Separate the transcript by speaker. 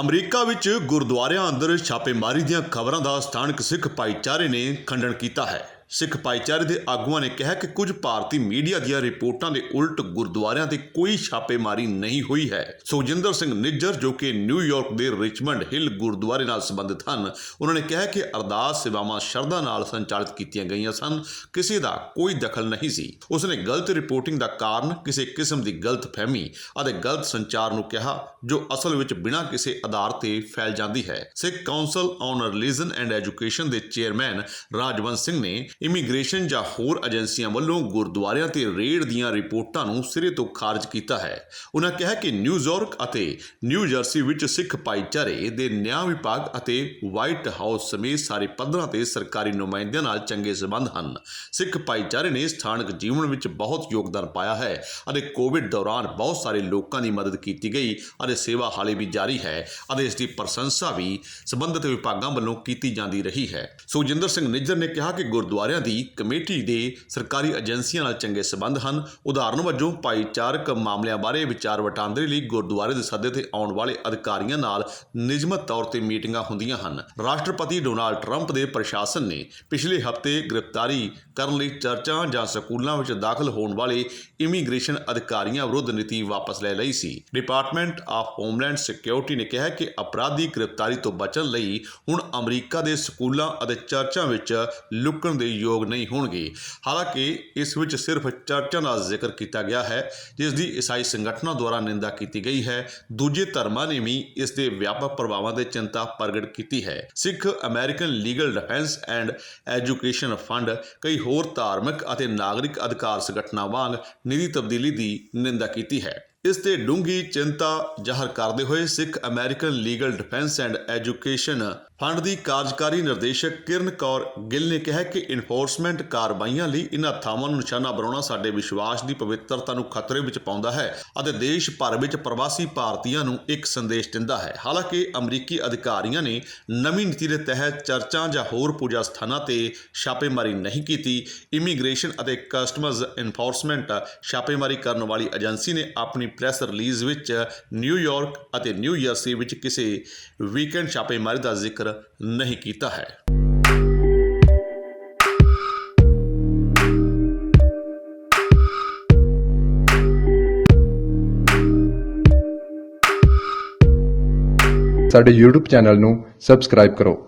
Speaker 1: America ਵਿੱਚ ਗੁਰਦੁਆਰਿਆਂ ਅੰਦਰ ਛਾਪੇਮਾਰੀ ਦੀਆਂ ਖਬਰਾਂ ਦਾ ਸਥਾਨਕ ਸਿੱਖ ਭਾਈਚਾਰੇ ਨੇ ਖੰਡਨ ਕੀਤਾ ਹੈ। ਸਿੱਖ ਭਾਈਚਾਰੇ ਦੇ ਆਗੂਆਂ ਨੇ ਕਿਹਾ ਕਿ ਕੁਝ ਭਾਰਤੀ ਮੀਡੀਆ ਦੀਆਂ ਰਿਪੋਰਟਾਂ ਦੇ ਉਲਟ ਗੁਰਦੁਆਰਿਆਂ ਤੇ ਕੋਈ ਛਾਪੇਮਾਰੀ ਨਹੀਂ ਹੋਈ ਹੈ। ਸੁਖਜਿੰਦਰ ਸਿੰਘ ਨਿੱਜਰ, ਜੋ ਕਿ ਨਿਊਯਾਰਕ ਦੇ ਰਿਚਮੰਡ ਹਿੱਲ ਗੁਰਦੁਆਰੇ ਨਾਲ ਸੰਬੰਧਿਤ ਹਨ, ਉਹਨਾਂ ਨੇ ਕਿਹਾ ਕਿ ਅਰਦਾਸ ਸੇਵਾਵਾਂ ਸ਼ਰਧਾ ਨਾਲ ਸੰਚਾਲਿਤ ਕੀਤੀਆਂ ਗਈਆਂ ਸਨ। ਕਿਸੇ ਦਾ ਕੋਈ ਦਖਲ ਨਹੀਂ ਸੀ। ਉਸਨੇ ਗਲਤ ਰਿਪੋਰਟਿੰਗ ਦਾ ਕਾਰਨ, ਕਿਸੇ ਕਿਸਮ ਦੀ ਗਲਤ ਫਹਿਮੀ ਅਤੇ ਗਲਤ ਸੰਚਾਰ ਨੂੰ ਕਿਹਾ, ਜੋ ਅਸਲ ਵਿੱਚ ਬਿਨਾਂ ਕਿਸੇ ਆਧਾਰ ਤੇ ਫੈਲ ਜਾਂਦੀ ਹੈ। Sikh council on religion and education ਦੇ ਚੇਅਰਮੈਨ ਰਾਜਵੰਤ ਸਿੰਘ ਨੇ ਇਮੀਗ੍ਰੇਸ਼ਨ ਜਾਂ ਹੋਰ ਏਜੰਸੀਆਂ ਵੱਲੋਂ ਗੁਰਦੁਆਰਿਆਂ ਤੇ ਰੇਡ ਦੀਆਂ ਰਿਪੋਰਟਾਂ ਨੂੰ ਸਿਰੇ ਤੋਂ ਖਾਰਜ ਕੀਤਾ ਹੈ। ਉਹਨਾਂ ਕਿਹਾ ਕਿ ਨਿਊਯਾਰਕ ਅਤੇ ਨਿਊ ਜਰਸੀ ਵਿੱਚ ਸਿੱਖ ਭਾਈਚਾਰੇ ਦੇ ਨਿਆਂ ਵਿਭਾਗ ਅਤੇ ਵਾਈਟ ਹਾਊਸ ਸਮੇਤ ਸਾਰੇ ਪੱਧਰਾਂ ਤੇ ਸਰਕਾਰੀ ਨੁਮਾਇੰਦਿਆਂ ਨਾਲ ਚੰਗੇ ਸਬੰਧ ਹਨ। ਸਿੱਖ ਭਾਈਚਾਰੇ ਨੇ ਸਥਾਨਕ ਜੀਵਨ ਵਿੱਚ ਬਹੁਤ ਯੋਗਦਾਨ ਪਾਇਆ ਹੈ ਅਤੇ ਕੋਵਿਡ ਦੌਰਾਨ ਬਹੁਤ ਸਾਰੇ ਲੋਕਾਂ ਦੀ ਮਦਦ ਕੀਤੀ ਗਈ ਅਤੇ ਸੇਵਾ ਹਾਲੇ ਵੀ ਜਾਰੀ ਹੈ ਅਤੇ ਇਸ ਦੀ ਪ੍ਰਸ਼ੰਸਾ ਵੀ ਸੰਬੰਧਿਤ ਵਿਭਾਗਾਂ ਵੱਲੋਂ ਕੀਤੀ ਜਾਂਦੀ ਰਹੀ ਹੈ। ਸੁਖਜਿੰਦਰ ਸਿੰਘ ਨਿੱਜਰ ਨੇ ਕਿਹਾ ਕਿ ਗੁਰਦੁਆਰਾ ਗੁਰਦੁਆਰਿਆਂ ਦੀ ਕਮੇਟੀ ਦੇ ਸਰਕਾਰੀ ਏਜੰਸੀਆਂ ਨਾਲ ਚੰਗੇ ਸਬੰਧ ਹਨ। ਉਦਾਹਰਨ ਵਜੋਂ, ਭਾਈਚਾਰਕ ਮਾਮਲਿਆਂ ਬਾਰੇ ਵਿਚਾਰ ਵਟਾਂਦਰੇ ਲਈ ਗੁਰਦੁਆਰੇ ਦੇ ਸੱਦੇ ਤੇ ਆਉਣ ਵਾਲੇ ਅਧਿਕਾਰੀਆਂ ਨਾਲ ਨਿਯਮਤ ਤੌਰ ਤੇ ਮੀਟਿੰਗਾਂ ਹੁੰਦੀਆਂ ਹਨ। ਰਾਸ਼ਟਰਪਤੀ ਡੋਨਾਲਡ ਟਰੰਪ ਦੇ ਪ੍ਰਸ਼ਾਸਨ ਨੇ ਪਿਛਲੇ ਹਫ਼ਤੇ ਗ੍ਰਿਫਤਾਰੀ ਕਰਨ ਲਈ ਚਰਚਾਂ ਜਾਂ ਸਕੂਲਾਂ ਵਿੱਚ ਦਾਖਲ ਹੋਣ ਵਾਲੇ ਇਮੀਗ੍ਰੇਸ਼ਨ ਅਧਿਕਾਰੀਆਂ ਵਿਰੁੱਧ ਨੀਤੀ ਵਾਪਸ ਲੈ ਲਈ ਸੀ। ਡਿਪਾਰਟਮੈਂਟ ਆਫ ਹੋਮਲੈਂਡ ਸਿਕਿਉਰਿਟੀ ਨੇ ਕਿਹਾ ਕਿ ਅਪਰਾਧੀ ਗ੍ਰਿਫਤਾਰੀ ਤੋਂ ਬਚਣ ਲਈ ਹੁਣ ਅਮਰੀਕਾ ਦੇ ਸਕੂਲਾਂ ਅਤੇ ਚਰਚਾਂ ਵਿੱਚ ਲੁਕਣ ਦੇ ਯੋਗ ਨਹੀਂ ਹੋਣਗੇ। ਹਾਲਾਂਕਿ, ਇਸ ਵਿੱਚ ਸਿਰਫ ਚਰਚਾਂ ਦਾ ਜ਼ਿਕਰ ਕੀਤਾ ਗਿਆ ਹੈ, ਜਿਸ ਦੀ ਈਸਾਈ ਸੰਗਠਨਾਂ ਦੁਆਰਾ ਨਿੰਦਾ ਕੀਤੀ ਗਈ ਹੈ। ਦੂਜੇ ਧਰਮਾਂ ਨੇ ਵੀ ਇਸ ਦੇ ਵਿਆਪਕ ਪ੍ਰਭਾਵਾਂ ਤੇ ਚਿੰਤਾ ਪ੍ਰਗਟ ਕੀਤੀ ਹੈ। Sikh American legal defense and education fund ਕਈ ਹੋਰ ਧਾਰਮਿਕ ਅਤੇ ਨਾਗਰਿਕ ਅਧਿਕਾਰ ਸੰਗਠਨਾਂ ਵਾਂਗ ਨਿੱਜੀ ਤਬਦੀਲੀ ਦੀ ਨਿੰਦਾ ਕੀਤੀ ਹੈ। ਇਸ ਤੇ ਡੂੰਘੀ ਚਿੰਤਾ ਜ਼ਾਹਰ ਕਰਦੇ ਹੋਏ Sikh American legal defense and education fund ਦੀ ਕਾਰਜਕਾਰੀ ਨਿਰਦੇਸ਼ਕ ਕਿਰਨ ਕੌਰ ਗਿੱਲ ਨੇ ਕਿਹਾ ਕਿ ਇਨਫੋਰਸਮੈਂਟ ਕਾਰਵਾਈਆਂ ਲਈ ਇਨ੍ਹਾਂ ਥਾਵਾਂ ਨੂੰ ਨਿਸ਼ਾਨਾ ਬਣਾਉਣਾ ਸਾਡੇ ਵਿਸ਼ਵਾਸ ਦੀ ਪਵਿੱਤਰਤਾ ਨੂੰ ਖਤਰੇ ਵਿੱਚ ਪਾਉਂਦਾ ਹੈ ਅਤੇ ਦੇਸ਼ ਭਰ ਵਿੱਚ ਪ੍ਰਵਾਸੀ ਭਾਰਤੀਆਂ ਨੂੰ ਇੱਕ ਸੰਦੇਸ਼ ਦਿੰਦਾ ਹੈ। ਹਾਲਾਂਕਿ ਅਮਰੀਕੀ ਅਧਿਕਾਰੀਆਂ ਨੇ ਨਵੀਂ ਨੀਤੀ ਦੇ ਤਹਿਤ ਚਰਚਾਂ ਜਾਂ ਹੋਰ ਪੂਜਾ ਸਥਾਨਾਂ ਤੇ ਛਾਪੇਮਾਰੀ ਨਹੀਂ ਕੀਤੀ। ਇਮੀਗ੍ਰੇਸ਼ਨ ਅਤੇ ਕਸਟਮਜ਼ ਇਨਫੋਰਸਮੈਂਟ ਛਾਪੇਮਾਰੀ ਕਰਨ ਵਾਲੀ ਏਜੰਸੀ ਨੇ ਆਪਣੀ ਪ੍ਰੈਸ ਰਿਲੀਜ਼ ਵਿੱਚ ਨਿਊਯਾਰਕ ਅਤੇ ਨਿਊ ਜਰਸੀ ਵਿੱਚ ਕਿਸੇ ਵੀਕਐਂਡ ਛਾਪੇਮਾਰੀ ਦਾ ਜ਼ਿਕਰ ਨਹੀਂ ਕੀਤਾ ਹੈ।
Speaker 2: ਸਾਡੇ YouTube ਚੈਨਲ ਨੂੰ ਸਬਸਕ੍ਰਾਈਬ ਕਰੋ।